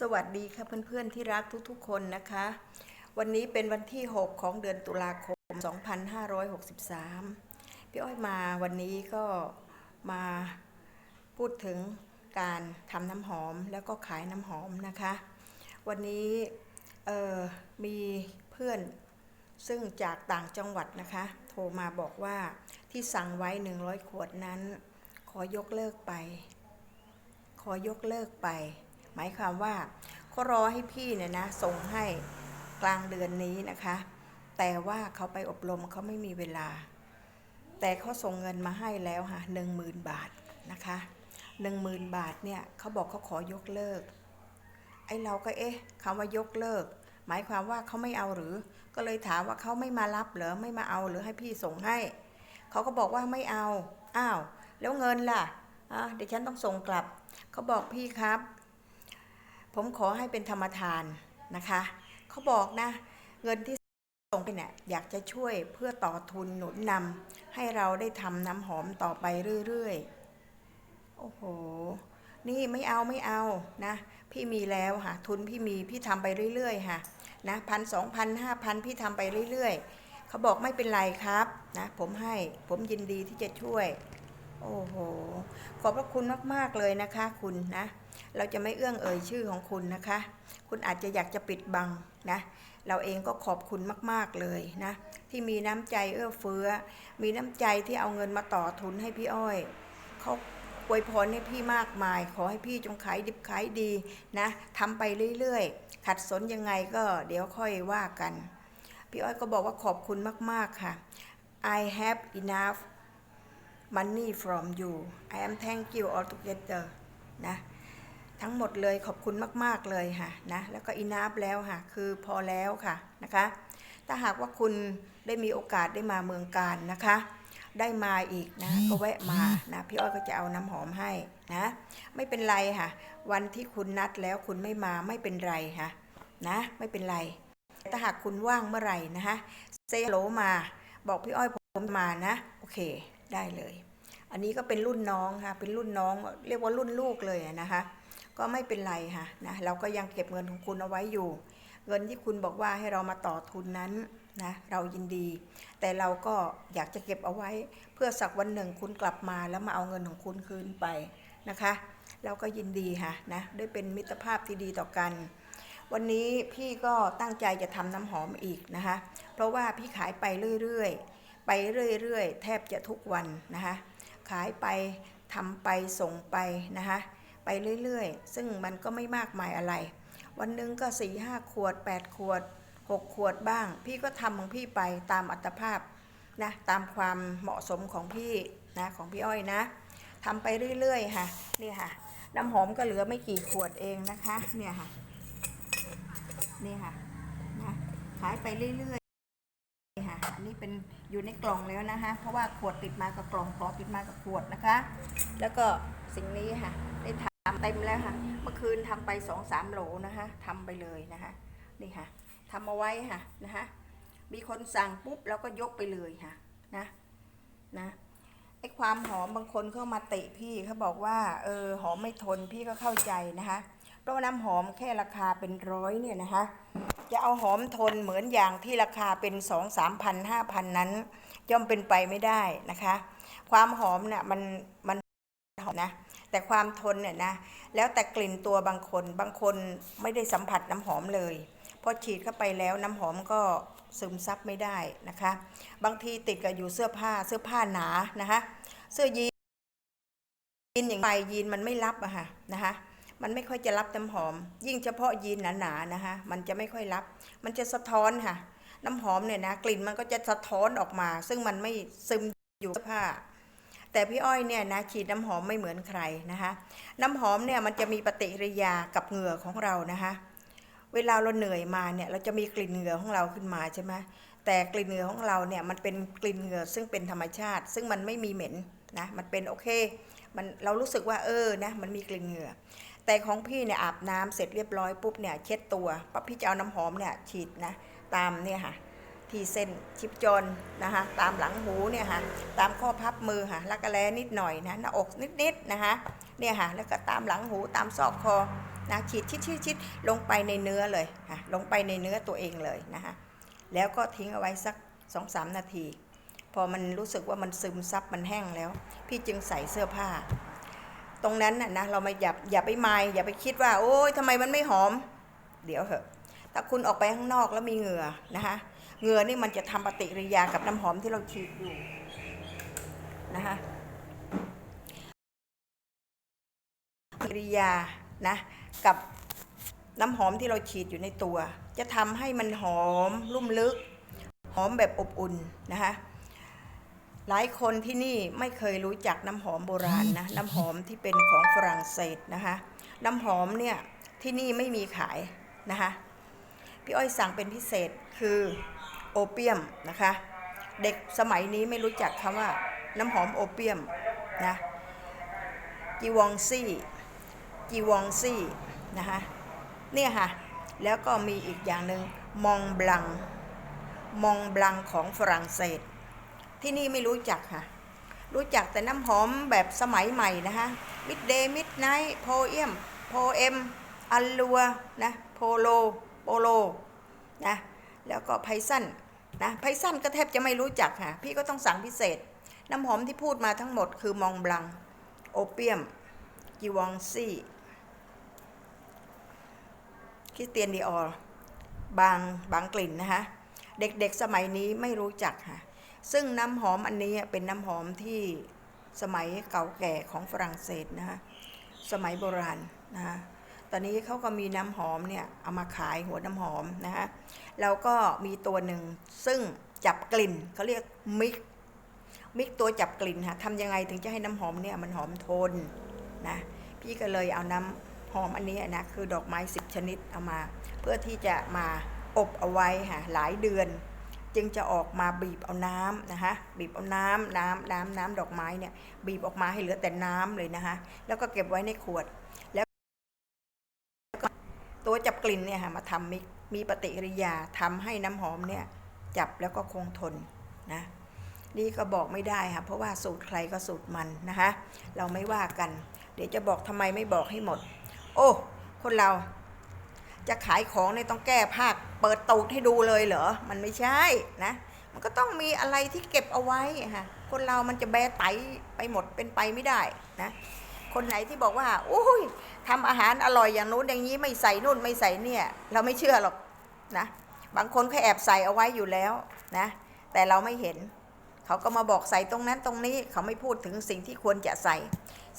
สวัสดีค่ะเพื่อนๆที่รักทุกๆคนนะคะ วันนี้เป็นวันที่ 6 ของเดือนตุลาคม 2563 พี่อ้อยมาวันนี้ก็มาพูดถึงการทำน้ำหอมแล้วก็ขายน้ำหอมนะคะ วันนี้มีเพื่อนซึ่งจากต่างจังหวัดนะคะ โทรมาบอกว่าที่สั่งไว้ 100 ขวดนั้น ขอยกเลิกไป ขอยกเลิกไป หมายความว่าเขารอให้พี่เนี่ยนะส่งให้กลางเดือนนี้นะคะ แต่ว่าเขาไปอบรมเขาไม่มีเวลา แต่เขาส่งเงินมาให้แล้วค่ะหนึ่งหมื่นบาทนะคะหนึ่งหมื่นบาทเนี่ยเขาบอกเขาขอยกเลิก ไอ้เราก็เอ๊ะคำว่ายกเลิก หมายความว่าเขาไม่เอาหรือ ก็เลยถามว่าเขาไม่มารับเหรอไม่มาเอาหรือให้พี่ส่งให้เขาก็บอกว่าไม่เอาอ้าวแล้วเงินล่ะอะเดี๋ยวฉันต้องส่งกลับเขาบอกพี่ครับ ผมขอให้เป็นธรรมทานนะคะเขาบอกนะ เงินที่ส่งไปเนี่ยอยากจะช่วยเพื่อต่อทุนหนุนนำให้เราได้ทำน้ำหอมต่อไปเรื่อยๆ โอ้โห นี่ไม่เอาไม่เอานะ พี่มีแล้วค่ะ ทุนพี่มีพี่ทำไปเรื่อยๆค่ะนะพันสองพันห้าพันพี่ทำไปเรื่อยๆเขาบอกไม่เป็นไรครับนะผมให้ผมยินดีที่จะช่วย โอ้โห ขอบพระคุณมากๆเลยนะคะคุณนะ เราจะไม่เอื้องเอ่ยชื่อของคุณนะคะ คุณอาจจะอยากจะปิดบังนะ เราเองก็ขอบคุณมาก ๆ เลยนะ ที่มีน้ำใจเอื้อเฟื้อ มีน้ำใจที่เอาเงินมาต่อทุนให้พี่อ้อยเขาอวยพรให้พี่มากมาย ขอให้พี่จงขายดิบขายดีนะทำไปเรื่อยๆ ขัดสนยังไงก็เดี๋ยวค่อยว่ากัน พี่อ้อยก็บอกว่าขอบคุณมาก ๆ ค่ะ I have enough money from you I am thank you altogether นะ ทั้งหมดเลยขอบคุณมาก ๆ เลยค่ะนะแล้วก็อินาฟแล้วค่ะ คือพอแล้วค่ะนะคะ ถ้าหากว่าคุณได้มีโอกาสได้มาเมืองการนะคะ ได้มาอีกนะก็แวะมานะพี่อ้อยก็จะเอาน้ำหอมให้นะ ไม่เป็นไรค่ะ วันที่คุณนัดแล้วคุณไม่มาไม่เป็นไรค่ะนะไม่เป็นไร ถ้าหากคุณว่างเมื่อไหร่นะคะเซโลมา บอกพี่อ้อยผมมานะโอเคได้เลย อันนี้ก็เป็นรุ่นน้องค่ะเป็นรุ่นน้องเรียกว่ารุ่นลูกเลยนะคะ ก็ไม่เป็นไรค่ะนะเราก็ยังเก็บเงินของคุณเอาไว้อยู่ เงินที่คุณบอกว่าให้เรามาต่อทุนนั้นนะเรายินดี แต่เราก็อยากจะเก็บเอาไว้ เพื่อสักวันหนึ่งคุณกลับมาแล้วมาเอาเงินของคุณคืนไปนะคะ เราก็ยินดีค่ะนะได้เป็นมิตรภาพที่ดีต่อกัน วันนี้พี่ก็ตั้งใจจะทำน้ำหอมอีกนะคะ เพราะว่าพี่ขายไปเรื่อยๆ ไปเรื่อยๆ แทบจะทุกวันนะคะขายไปทำไปส่งไปนะคะ ไปเรื่อยๆ ซึ่งมันก็ไม่มากมายอะไร วันหนึ่งก็4ี่ห้าขวด 8 ขวด 6 ขวดบ้าง พี่ก็ทำของพี่ไปตามอัตภาพนะตามความเหมาะสมของพี่นะของพี่อ้อยนะทำไปเรื่อยๆค่ะนี่ค่ะ น้ำหอมก็เหลือไม่กี่ขวดเองนะคะเนี่ยค่ะนี่ค่ะนะขายไปเรื่อยๆค่ะอันนี้เป็นอยู่ในกล่องแล้วนะคะ เพราะว่าขวดติดมากับกล่องกล่องติดมากับขวดนะคะ แล้วก็สิ่งนี้ค่ะได้ทำเต็มแล้วค่ะ เมื่อคืนทำไปสองสามโหลนะคะทำไปเลยนะคะ นี่ค่ะทำเอาไว้ค่ะนะคะมีคนสั่งปุ๊บเราก็ยกไปเลยค่ะนะนะไอความหอมบางคนเข้ามาติพี่เขาบอกว่าเออหอมไม่ทนพี่ก็เข้าใจนะคะเพราะน้ำหอมแค่ราคาเป็นร้อยเนี่ยนะคะ จะเอาหอมทนเหมือนอย่างที่ราคาเป็นสองสามพันห้าพันนั้น ย่อมเป็นไปไม่ได้นะคะ ความหอมเนี่ยมันมันหอมนะ แต่ความทนเนี่ยนะ แล้วแต่กลิ่นตัวบางคน บางคนไม่ได้สัมผัสน้ำหอมเลยพอฉีดเข้าไปแล้วน้ำหอมก็ซึมซับไม่ได้นะคะ บางทีติดกับอยู่เสื้อผ้าเสื้อผ้าหนานะคะเสื้อยีนอย่างไรยีนมันไม่รับอะค่ะนะคะมันไม่ค่อยจะรับน้ำหอม ยิ่งเฉพาะยีนหนาๆนะคะมันจะไม่ค่อยรับ มันจะสะท้อนค่ะ น้ำหอมเนี่ยนะกลิ่นมันก็จะสะท้อนออกมา ซึ่งมันไม่ซึมอยู่เสื้อผ้า แต่พี่อ้อยเนี่ยนะฉีดน้ำหอมไม่เหมือนใครนะคะ น้ำหอมเนี่ยมันจะมีปฏิกิริยากับเหงื่อของเรานะคะ เวลาเราเหนื่อยมาเนี่ยเราจะมีกลิ่นเหงื่อของเราขึ้นมาใช่ไหมแต่กลิ่นเหงื่อของเราเนี่ยมันเป็นกลิ่นเหงื่อซึ่งเป็นธรรมชาติ ซึ่งมันไม่มีเหม็นนะมันเป็นโอเคมันเรารู้สึกว่าเออนะมันมีกลิ่นเหงื่อ แต่ของพี่เนี่ยอาบน้ำเสร็จเรียบร้อยปุ๊บเนี่ยเช็ดตัวปั๊บพี่จะเอาน้ำหอมเนี่ยฉีดนะตามเนี่ยค่ะ ที่เส้นชิปจรนะคะตามหลังหูเนี่ยค่ะตามข้อพับมือค่ะลักกระแลนิดหน่อยนะหน้าอกนิดๆนะคะเนี่ยค่ะแล้วก็ตามหลังหูตามซอกคอนะฉีดชิดชิดชิดลงไปในเนื้อเลยค่ะลงไปในเนื้อตัวเองเลยนะคะแล้วก็ทิ้งเอาไว้สักสองสามนาที พอมันรู้สึกว่ามันซึมซับมันแห้งแล้ว พี่จึงใส่เสื้อผ้า ตรงนั้นน่ะนะเราไม่อย่าอย่าไปมายอย่าไปคิดว่า โอ๊ยทำไมมันไม่หอม เดี๋ยวเถอะถ้าคุณออกไปข้างนอกแล้วมีเหงื่อนะคะ เหงื่อนี่มันจะทำปฏิกิริยากับน้ำหอมที่เราฉีดอยู่นะคะปฏิกิริยานะกับน้ำหอมที่เราฉีดอยู่ในตัว จะทำให้มันหอมลุ่มลึก หอมแบบอบอุ่นนะคะหลายคนที่นี่ไม่เคยรู้จักน้ำหอมโบราณนะน้ำหอมที่เป็นของฝรั่งเศสนะคะน้ำหอมเนี่ยที่นี่ไม่มีขายนะคะพี่อ้อยสั่งเป็นพิเศษคือ โอเปียมนะคะ เด็กสมัยนี้ไม่รู้จักคำว่าน้ำหอมโอเปียมนะจีวองซี่จีวองซี่นะคะเนี่ยค่ะ แล้วก็มีอีกอย่างหนึ่งมองบลัง มองบลังของฝรั่งเศส ที่นี่ไม่รู้จักค่ะ รู้จักแต่น้ำหอมแบบสมัยใหม่นะคะมิดเดย์มิดไนท์โพเอียมโพเอมอัลลัวนะโพโลโปโลนะแล้วก็ไพซัน นะไพซันก็แทบจะไม่รู้จักค่ะ พี่ก็ต้องสั่งพิเศษ น้ำหอมที่พูดมาทั้งหมดคือมองบลัง โอเปียมจีวองซี่คริสเตียนดีออร์บางบางกลิ่นนะคะ เด็กๆสมัยนี้ไม่รู้จักค่ะ ซึ่งน้ำหอมอันนี้เป็นน้ำหอมที่สมัยเก่าแก่ของฝรั่งเศสนะคะสมัยโบราณนะคะ อนนี้เขาก็มีน้ำหอมเนี่ยเอามาขายหัวน้ำหอมนะคะแล้วก็มีตัวหนึ่งซึ่งจับกลิ่นเขาเรียกมิกมิกตัวจับกลิ่นค่ะทำยังไงถึงจะให้น้ำหอมเนี่ยมันหอมทนนะพี่ก็เลยเอาน้ำหอมอันนี้นะคือดอกไม้สิบชนิดเอามา เพื่อที่จะมาอบเอาไว้ค่ะหลายเดือน จึงจะออกมาบีบเอาน้ำนะคะบีบเอาน้ำน้ำน้ำน้ำดอกไม้เนี่ยบีบออกมาให้เหลือแต่น้ำเลยนะคะแล้วก็เก็บไว้ในขวดแล้ว ตัวจับกลิ่นเนี่ยค่ะมาทำมิกมีปฏิกิริยาทำให้น้ำหอมเนี่ยจับแล้วก็คงทนนะนี่ก็บอกไม่ได้ค่ะเพราะว่าสูตรใครก็สูตรมันนะคะเราไม่ว่ากัน เดี๋ยวจะบอกทำไมไม่บอกให้หมด โอ้คนเราจะขายของเนี่ยต้องแก้ภาคเปิดตูดให้ดูเลยเหรอ มันไม่ใช่นะ มันก็ต้องมีอะไรที่เก็บเอาไว้ค่ะคนเรามันจะแบไตไปหมดเป็นไปไม่ได้นะ คนไหนที่บอกว่าอุ้ยทำอาหารอร่อยอย่างนู้นอย่างนี้ไม่ใส่นู่นไม่ใส่เนี่ย เราไม่เชื่อหรอกนะบางคนเขาแอบใส่เอาไว้อยู่แล้วนะแต่เราไม่เห็น เขาก็มาบอกใส่ตรงนั้นตรงนี้เขาไม่พูดถึงสิ่งที่ควรจะใส่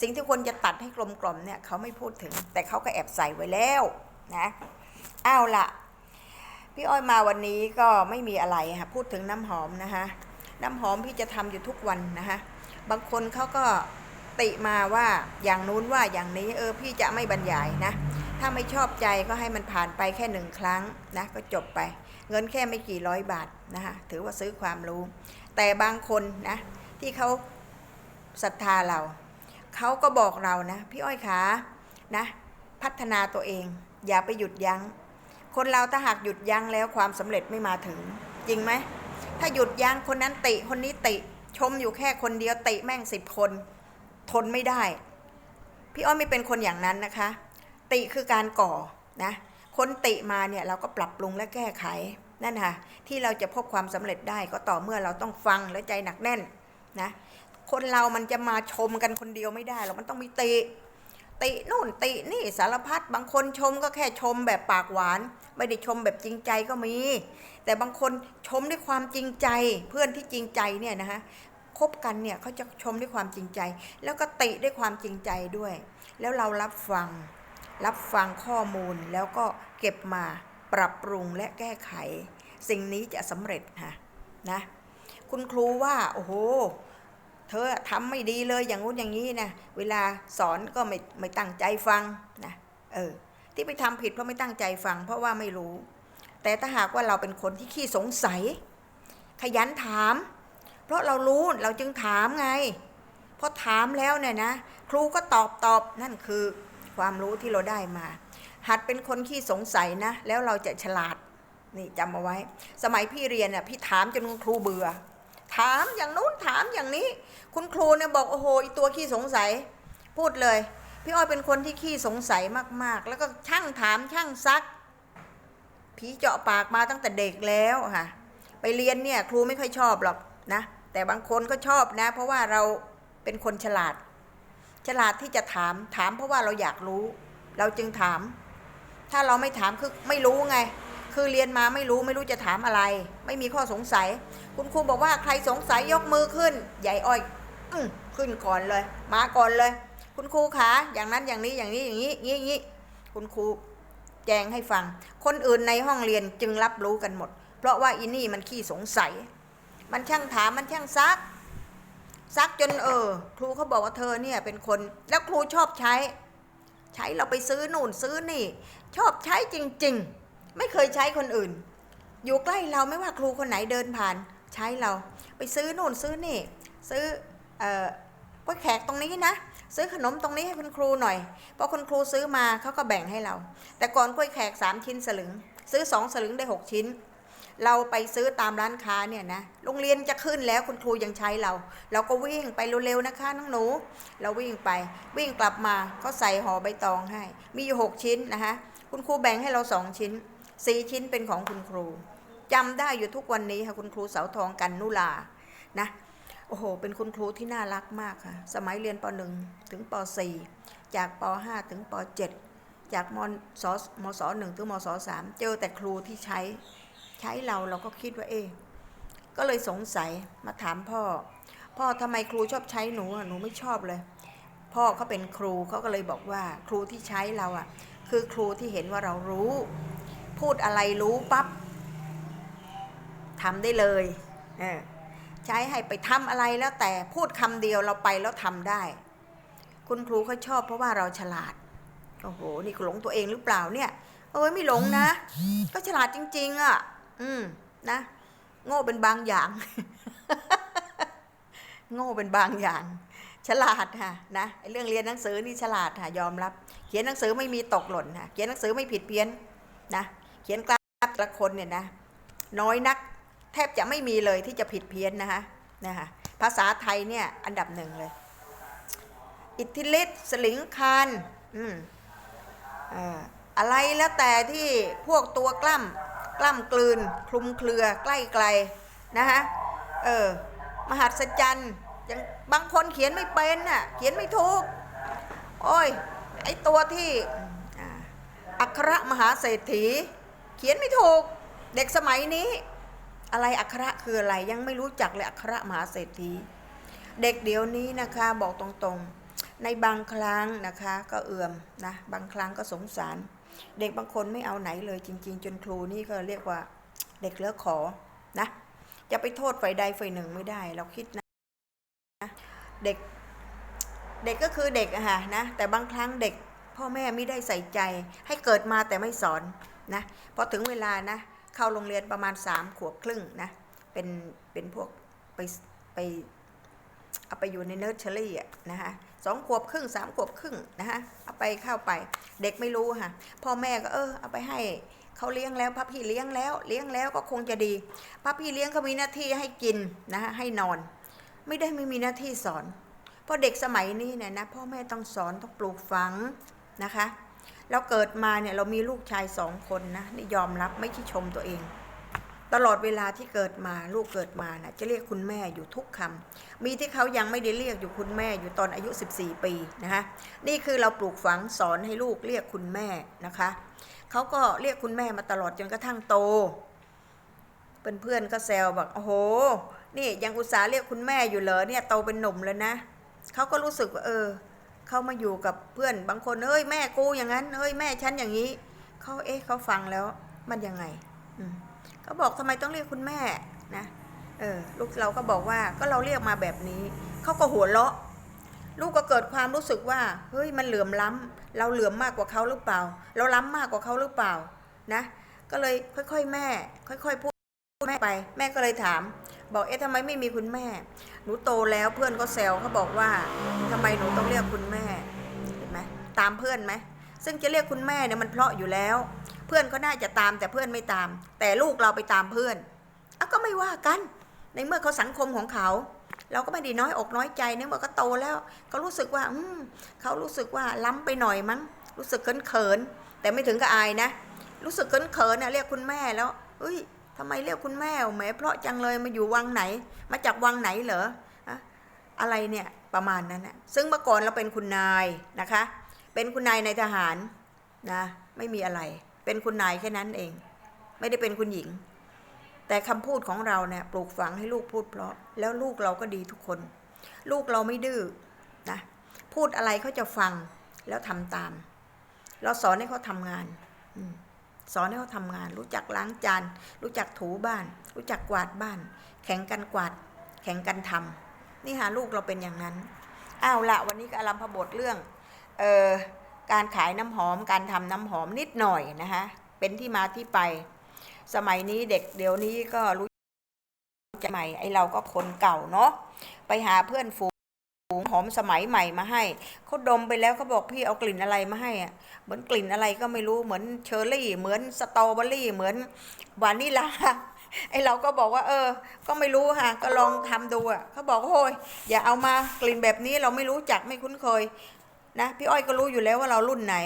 สิ่งที่ควรจะตัดให้กลมกล่อมเนี่ยเขาไม่พูดถึง แต่เขาก็แอบใส่ไว้แล้วนะอ้าวละพี่อ้อยมาวันนี้ก็ไม่มีอะไรค่ะพูดถึงน้ำหอมนะคะน้ำหอมพี่จะทำอยู่ทุกวันนะคะบางคนเขาก็ ติมาว่าอย่างนู้นว่าอย่างนี้เออพี่จะไม่บรรยายนะ ถ้าไม่ชอบใจก็ให้มันผ่านไปแค่หนึ่งครั้งนะก็จบไป เงินแค่ไม่กี่ร้อยบาทนะคะถือว่าซื้อความรู้ แต่บางคนนะที่เขาศรัทธาเรา เขาก็บอกเรานะ พี่อ้อยขานะพัฒนาตัวเอง อย่าไปหยุดยัง้ง คนเราถ้าหากหยุดยั้งแล้วความสำเร็จไม่มาถึง จริงไหมถ้าหยุดยั้งคนนั้นติคนนี้ติชมอยู่แค่คนเดียวติแม่งสิบคน ทนไม่ได้ พี่อ้อยไม่เป็นคนอย่างนั้นนะคะ ติคือการก่อนะคนติมาเนี่ยเราก็ปรับปรุงและแก้ไขนั่นค่ะที่เราจะพบความสำเร็จได้ก็ต่อเมื่อเราต้องฟังและใจหนักแน่นนะคนเรามันจะมาชมกันคนเดียวไม่ได้หรอกมันต้องมีติ ตินู่นตินี่สารพัดบางคนชมก็แค่ชมแบบปากหวาน ไม่ได้ชมแบบจริงใจก็มี แต่บางคนชมด้วยความจริงใจเพื่อนที่จริงใจเนี่ยนะคะ คบกันเนี่ยเขาจะชมด้วยความจริงใจ แล้วก็ติด้วยความจริงใจด้วย แล้วเรารับฟัง รับฟังข้อมูลแล้วก็เก็บมาปรับปรุงและแก้ไข สิ่งนี้จะสำเร็จค่ะนะคุณครูว่าโอ้โหเธอทำไม่ดีเลยอย่างงู้นอย่างนี้นะเวลาสอนก็ไม่ไม่ตั้งใจฟังนะเออที่ไปทำผิดเพราะไม่ตั้งใจฟัง เพราะว่าไม่รู้ แต่ถ้าหากว่าเราเป็นคนที่ขี้สงสัย ขยันถาม เพราะเรารู้เราจึงถามไงพอถามแล้วเนี่ยนะ ครูก็ตอบตอบนั่นคือความรู้ที่เราได้มา หัดเป็นคนขี้สงสัยนะ แล้วเราจะฉลาดนี่จำเอาไว้ สมัยพี่เรียนน่ะพี่ถามจนคุณครูเบื่อ ถามอย่างนู้นถามอย่างนี้ คุณครูเนี่ยบอกโอ้โหอีตัวขี้สงสัย พูดเลย พี่อ้อยเป็นคนที่ขี้สงสัยมากๆ แล้วก็ช่างถามช่างซัก ผีเจาะปากมาตั้งแต่เด็กแล้วค่ะ ไปเรียนเนี่ยครูไม่ค่อยชอบหรอก นะแต่บางคนก็ชอบนะ เพราะว่าเราเป็นคนฉลาด ฉลาดที่จะถามถามเพราะว่าเราอยากรู้ เราจึงถาม ถ้าเราไม่ถามคือไม่รู้ไง คือเรียนมาไม่รู้ไม่รู้จะถามอะไร ไม่มีข้อสงสัย คุณครูบอกว่าใครสงสัยยกมือขึ้น ใหญ่อ้อยอขึ้นก่อนเลย มาก่อนเลย คุณครูคะอย่างนั้นอย่างนี้อย่างนี้อย่างนี้งนี้งนี้คุณครูแจงให้ฟัง คนอื่นในห้องเรียนจึงรับรู้กันหมด เพราะว่าอินี่มันขี้สงสัย มันช่างถามมันช่างซัก ซักจนเออ ครูเขาบอกว่าเธอเนี่ยเป็นคน แล้วครูชอบใช้ ใช้เราไปซื้อนู่นซื้อนี่ ชอบใช้จริง ๆ ไม่เคยใช้คนอื่น อยู่ใกล้เราไม่ว่าครูคนไหนเดินผ่าน ใช้เรา ไปซื้อนู่นซื้อนี่ ซื้อเอ่อกล้วยแขกตรงนี้นะซื้อขนมตรงนี้ให้คุณครูหน่อย เพอคุณครูซื้อมาเขาก็แบ่งให้เรา แต่ก่อนกล้วยแขกสามชิ้นสลึง ซื้อสองสลึงได้หกชิ้น เราไปซื้อตามร้านค้าเนี่ยนะโรงเรียนจะขึ้นแล้วคุณครูยังใช้เรา เราก็วิ่งไปเร็วๆนะคะน้องหนู เราวิ่งไปวิ่งกลับมาเขาใส่ห่อใบตองให้ มีอยู่หกชิ้นนะคะคุณครูแบ่งให้เราสองชิ้นสี่ชิ้นเป็นของคุณครูจำได้อยู่ทุกวันนี้ค่ะคุณครูเสาทองกันนุลานะโอ้โห เป็นคุณครูที่น่ารักมากค่ะ สมัยเรียนป .1 ถึงป .4 จากป .5 ถึงป .7 จากมศมศ 1 ถึงมศ 3 เจอแต่ครูที่ใช้ ใช้เราเราก็คิดว่าเอ๊ก็เลยสงสัยมาถามพ่อ พ่อทำไมครูชอบใช้หนูหนูไม่ชอบเลย พ่อเขาเป็นครูเขาก็เลยบอกว่าครูที่ใช้เราอะ คือครูที่เห็นว่าเรารู้ พูดอะไรรู้ปั๊บทำได้เลยเออใช้ให้ไปทำอะไรแล้วแต่พูดคำเดียวเราไปแล้วทำได้ คุณครูเขาชอบเพราะว่าเราฉลาดโอ้โหนี่หลงตัวเองหรือเปล่าเนี่ยเอ้ยไม่หลงนะ ก็ฉลาดจริง ๆอะ อืมนะ โง่เป็นบางอย่าง โง่เป็นบางอย่าง ฉลาดค่ะนะเรื่องเรียนหนังสือนี่ฉลาดค่ะยอมรับ เขียนหนังสือไม่มีตกหล่นค่ะเขียนหนังสือไม่ผิดเพี้ยนนะเขียนกราฟแต่ละคนเนี่ยนะน้อยนัก แทบจะไม่มีเลยที่จะผิดเพี้ยนนะคะนะคะภาษาไทยเนี่ยอันดับหนึ่งเลย อิทธิฤทธิ์สลิงคารอืมอ่ออะไรแล้วแต่ที่พวกตัวกล้ำ กล้ำกลืน คลุมเครือใกล้ไกลนะคะเออมหัศจรรย์ยังบางคนเขียนไม่เป็นน่ะเขียนไม่ถูก โอ้ยไอตัวที่อัครมหาเศรษฐี เขียนไม่ถูกเด็กสมัยนี้ อะไรอัคระคืออะไรยังไม่รู้จักเลยอัครมหาเศรษฐี เด็กเดี๋ยวนี้นะคะบอกตรงๆ ในบางครั้งนะคะก็เอื่อมนะบางครั้งก็สงสาร เด็กบางคนไม่เอาไหนเลยจริง ๆ จนครูนี่ก็เรียกว่าเด็กเลือกขอนะจะไปโทษฝ่ายใดฝ่ายหนึ่งไม่ได้ เราคิดนะเด็กเด็กก็คือเด็กอะค่ะนะแต่บางครั้งเด็กพ่อแม่ไม่ได้ใส่ใจ ให้เกิดมาแต่ไม่สอนนะพอถึงเวลานะเข้าโรงเรียนประมาณสามขวบครึ่งนะเป็นเป็นพวกไปไปเอาไปอยู่ในเนิร์เชอรี่อะนะคะ สองขวบครึ่งสามขวบครึ่งนะคะเอาไปเข้าไป เด็กไม่รู้ค่ะ พ่อแม่ก็เออเอาไปให้เขาเลี้ยงแล้วพระพี่เลี้ยงแล้ว เลี้ยงแล้วก็คงจะดีพระพี่เลี้ยงเขามีหน้าที่ให้กินนะคะให้นอน ไม่ได้ไม่มีหน้าที่สอน เพราะเด็กสมัยนี้เนี่ยนะพ่อแม่ต้องสอนต้องปลูกฝังนะคะเราเกิดมาเนี่ยเรามีลูกชายสองคนนะนี่ยอมรับไม่ใช่ชมตัวเอง ตลอดเวลาที่เกิดมาลูกเกิดมานะจะเรียกคุณแม่อยู่ทุกคำมีที่เขายังไม่ได้เรียกอยู่คุณแม่อยู่ตอนอายุ 14 ปีนะคะนี่คือเราปลูกฝังสอนให้ลูกเรียกคุณแม่นะคะเขาก็เรียกคุณแม่มาตลอดจนกระทั่งโตเพื่อนๆก็แซวบอกโอ้โห นี่ยังอุตส่าห์เรียกคุณแม่อยู่เหรอเนี่ยโตเป็นหนุ่มแล้วนะเขาก็รู้สึกว่าเออเขามาอยู่กับเพื่อนบางคนเฮ้ยแม่กูอย่างนั้นเฮ้ยแม่ฉันอย่างนี้เขาเอ๊ะเขาฟังแล้วมันยังไง อืม เขาบอกทำไมต้องเรียกคุณแม่นะเออลูกเราก็บอกว่าก็เราเรียกมาแบบนี้เขาก็หัวเราะ ลูกก็เกิดความรู้สึกว่าเฮ้ยมันเหลื่อมล้ำเราเหลื่อมมากกว่าเขาหรือเปล่า เราล้ำมากกว่าเขาหรือเปล่านะ ก็เลยค่อยๆแม่ ค่อยๆพูดแม่ไป แม่ก็เลยถาม บอกเอ๊ะทำไมไม่มีคุณแม่ หนูโตแล้วเพื่อนก็แซวเขาบอกว่าทำไมหนูต้องเรียกคุณแม่เห็นไหมตามเพื่อนไหมซึ่งจะเรียกคุณแม่เนี่ยมันเพราะอยู่แล้ว เพื่อนก็น่าจะตามแต่เพื่อนไม่ตาม แต่ลูกเราไปตามเพื่อนอะก็ไม่ว่ากัน ในเมื่อเขาสังคมของเขา เราก็ไม่ได้น้อยอกน้อยใจเนื่องว่าก็โตแล้วก็รู้สึกว่า อืมเขารู้สึกว่าล้ำไปหน่อยมั้ง รู้สึกเขินเขินแต่ไม่ถึงกับอายนะ รู้สึกเขินเขินนะเรียกคุณแม่แล้วเอ้ยทำไมเรียกคุณแม่แหมเพราะจังเลยมาอยู่วังไหน มาจากวังไหนเหรออะอะไรเนี่ยประมาณนั้นนะซึ่งเมื่อก่อนเราเป็นคุณนายนะคะ เป็นคุณนายในทหารนะไม่มีอะไร เป็นคุณนายแค่นั้นเอง ไม่ได้เป็นคุณหญิง แต่คำพูดของเราเนี่ยปลูกฝังให้ลูกพูดเพราะ แล้วลูกเราก็ดีทุกคน ลูกเราไม่ดื้อนะพูดอะไรเขาจะฟังแล้วทำตาม เราสอนให้เขาทำงานอสอนให้เขาทำงาน รู้จักล้างจาน รู้จักถูบ้าน รู้จักกวาดบ้าน แข่งกันกวาด แข่งกันทำนี่หาลูกเราเป็นอย่างนั้นอ้าวละวันนี้ก็อารมพบทเรื่อง เออ การขายน้ำหอมการทำน้ำหอมนิดหน่อยนะคะเป็นที่มาที่ไป สมัยนี้เด็กเดี๋ยวนี้ก็รู้จักใหม่ไอเราก็คนเก่าเนาะไปหาเพื่อนฝูงหอมสมัยใหม่มาให้เขาดมไปแล้วเขาบอกพี่เอากลิ่นอะไรมาให้อะเหมือนกลิ่นอะไรก็ไม่รู้เหมือนเชอร์รี่ เหมือนสตรอเบอรี่เหมือนวานิลาไอเราก็บอกว่า เออ ก็ไม่รู้ค่ะ ก็ลองทำดูอะเขาบอกว่าโอ้ยอย่าเอามากลิ่นแบบนี้เราไม่รู้จักไม่คุ้นเคย นะพี่อ้อยก็รู้อยู่แล้วว่าเรารุ่นไหน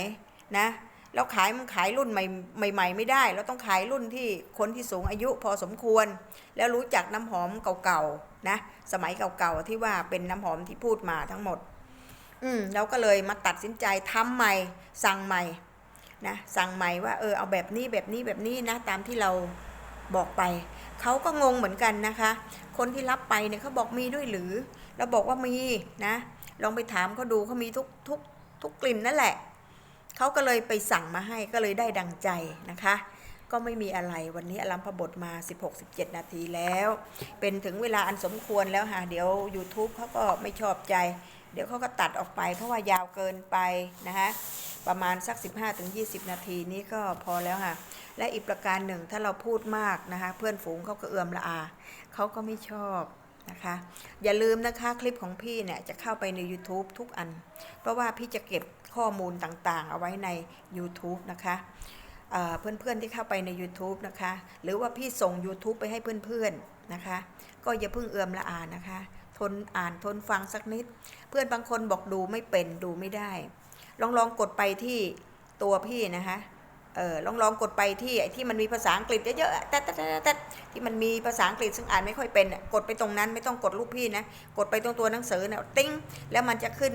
นะเราขายมันขายรุ่นใหม่ใหม่ไม่ได้ เราต้องขายรุ่นที่คนที่สูงอายุพอสมควร แล้วรู้จักน้ำหอมเก่าๆนะสมัยเก่าๆที่ว่าเป็นน้ำหอมที่พูดมาทั้งหมด อืมเราก็เลยมาตัดสินใจทำใหม่สั่งใหม่นะสั่งใหม่ว่าเออเอาแบบนี้แบบนี้แบบนี้นะตามที่เราบอกไป เขาก็งงเหมือนกันนะคะ คนที่รับไปเนี่ยเขาบอกมีด้วยหรือ เราบอกว่ามีนะ ลองไปถามเขาดูเขามีทุกทุกทุกกลิ่นนั่นแหละเขาก็เลยไปสั่งมาให้ก็เลยได้ดังใจนะคะ ก็ไม่มีอะไรวันนี้อลัมพบทมา 16-17 นาทีแล้ว เป็นถึงเวลาอันสมควรแล้วค่ะเดี๋ยว YouTube เขาก็ไม่ชอบใจ เดี๋ยวเขาก็ตัดออกไป เพราะว่ายาวเกินไปนะคะประมาณสัก 15-20 นาทีนี้ก็พอแล้วค่ะ และอีกประการหนึ่งถ้าเราพูดมากนะคะ เพื่อนฝูงเขาก็เอือมละอาเขาก็ไม่ชอบนะคะ อย่าลืมนะคะคลิปของพี่เนี่ยจะเข้าไปใน YouTube ทุกอัน เพราะว่าพี่จะเก็บข้อมูลต่างๆ เอาไว้ใน YouTube นะคะเเพื่อนๆที่เข้าไปใน YouTube นะคะ หรือว่าพี่ส่ง YouTube ไปให้เพื่อนๆนะคะ ก็อย่าเพิ่งเอือมละอานะคะ ทนอ่านทนฟังสักนิด เพื่อนบางคนบอกดูไม่เป็นดูไม่ได้ ลองลองกดไปที่ตัวพี่นะคะ เออลองลองกดไปที่ไอ้ที่มันมีภาษาอังกฤษเยอะๆแต่แต่แต่ที่มันมีภาษาอังกฤษซึ่งอ่านไม่ค่อยเป็นกดไปตรงนั้นไม่ต้องกดรูปพี่นะ กดไปตรงตัวหนังสือเนะติ้งแล้วมันจะขึ้น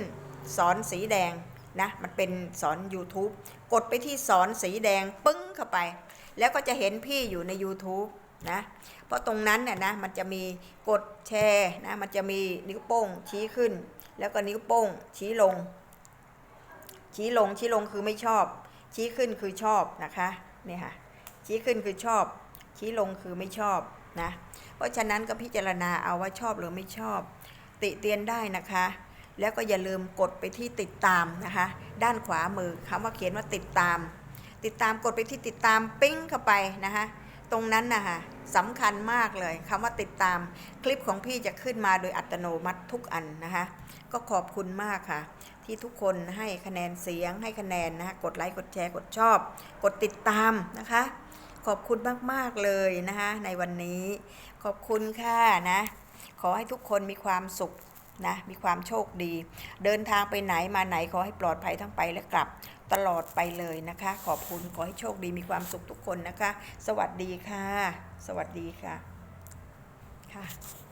สอนสีแดงนะมันเป็นสอน YouTube กดไปที่สอนสีแดงปึ้งเข้าไป แล้วก็จะเห็นพี่อยู่ใน YouTube นะเพราะตรงนั้นน่ยนะมันจะมีกดแชร์นะมันจะมีนิ้วโป้งชี้ขึ้น แล้วก็นิ้วโป้งชี้ลง ชี้ลงชี้ลงคือไม่ชอบ ชี้ขึ้นคือชอบนะคะนี่ค่ะชี้ขึ้นคือชอบ ชี้ลงคือไม่ชอบนะเพราะฉะนั้นก็พิจารณาเอาว่าชอบหรือไม่ชอบ ติเตียนได้นะคะ แล้วก็อย่าลืมกดไปที่ติดตามนะคะ ด้านขวามือคำว่าเขียนว่าติดตาม ติดตามกดไปที่ติดตามปิ้งเข้าไปนะคะตรงนั้นนะคะสำคัญมากเลยคำว่าติดตามคลิปของพี่จะขึ้นมาโดยอัตโนมัติทุกอันนะคะ ก็ขอบคุณมากค่ะ ที่ทุกคนให้คะแนนเสียงให้คะแนนนะคะกดไลค์กดแชร์กดชอบ กดติดตามนะคะ ขอบคุณมาก ๆ เลยนะคะในวันนี้ ขอบคุณค่ะนะขอให้ทุกคนมีความสุขนะมีความโชคดี เดินทางไปไหนมาไหนขอให้ปลอดภัยทั้งไปและกลับตลอดไปเลยนะคะ ขอบคุณขอให้โชคดีมีความสุขทุกคนนะคะ สวัสดีค่ะ สวัสดีค่ะค่ะ